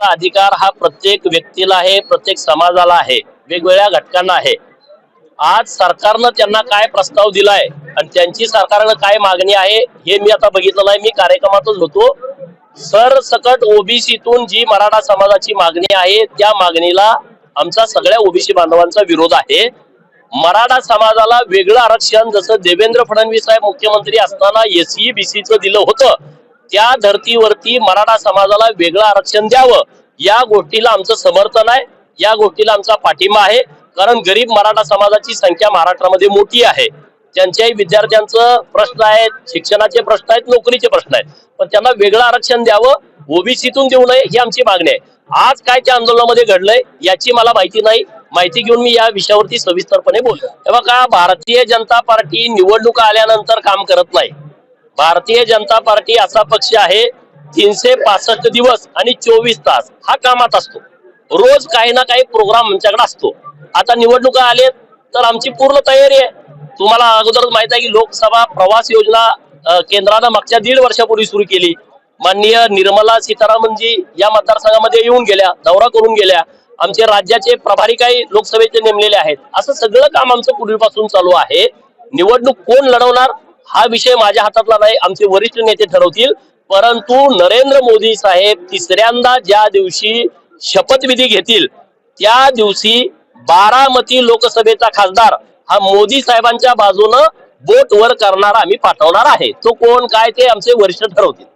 चा अधिकार हा प्रत्येक व्यक्तीला आहे प्रत्येक समाजाला आहे वेगवेगळ्या घटकांना आहे. आज सरकारनं त्यांना काय प्रस्ताव दिलाय आणि त्यांची सरकारनं काय मागणी आहे हे मी आता बघितलेलं आहे मी कार्यक्रमातच होतो. सरसकट ओबीसीतून जी मराठा समाजाची मागणी आहे त्या मागणीला आमचा सगळ्या ओबीसी बांधवांचा विरोध आहे. मराठा समाजाला वेगळं आरक्षण जसं देवेंद्र फडणवीस साहेब मुख्यमंत्री असताना एसई बीसीचं दिलं होतं त्या धर्तीवरती मराठा समाजाला वेगळं आरक्षण द्यावं. या गोष्टीला आमचं समर्थन आहे. या गोष्टीला आमचा पाठिंबा आहे. कारण गरीब मराठा समाजाची संख्या महाराष्ट्रामध्ये मोठी आहे. त्यांच्याही विद्यार्थ्यांचं प्रश्न आहेत शिक्षणाचे प्रश्न आहेत नोकरीचे प्रश्न आहेत. पण त्यांना वेगळं आरक्षण द्यावं ओबीसीतून देऊ नये ही आमची मागणी आहे. आज काय त्या आंदोलनामध्ये घडलंय याची मला माहिती नाही. माहिती घेऊन मी या विषयावरती सविस्तरपणे बोलतो तेव्हा का भारतीय जनता पार्टी निवडणुका आल्यानंतर काम करत नाही? भारतीय जनता पार्टी असा पक्ष आहे तीनशे पासष्ट दिवस आणि चोवीस तास हा कामात असतो. रोज काही ना काही प्रोग्राम आमच्याकडे असतो. आता निवडणुका आलेत तर आमची पूर्ण तयारी आहे. तुम्हाला अगोदरच माहीत आहे की लोकसभा प्रवास योजना केंद्रानं मागच्या दीड वर्षापूर्वी सुरू केली. माननीय निर्मला सीतारामनजी या मतदारसंघामध्ये येऊन गेल्या दौरा करून गेल्या. आमचे राज्याचे प्रभारी काही लोकसभेचे नेमलेले आहेत. असं सगळं काम आमचं पूर्वीपासून चालू आहे. निवडणूक कोण लढवणार हा विषय माझ्या हातातला नाही आमचे वरिष्ठ नेते ठरवतील. परंतु नरेंद्र मोदी साहेब तिसऱ्यांदा ज्या दिवशी शपथविधी घेतील त्या दिवशी बारामती लोकसभेचा खासदार हा मोदी साहेबांच्या बाजूनं बोट वर करणारा आम्ही पाठवणार आहे. तो कोण काय ते आमचे वरिष्ठ ठरवतील.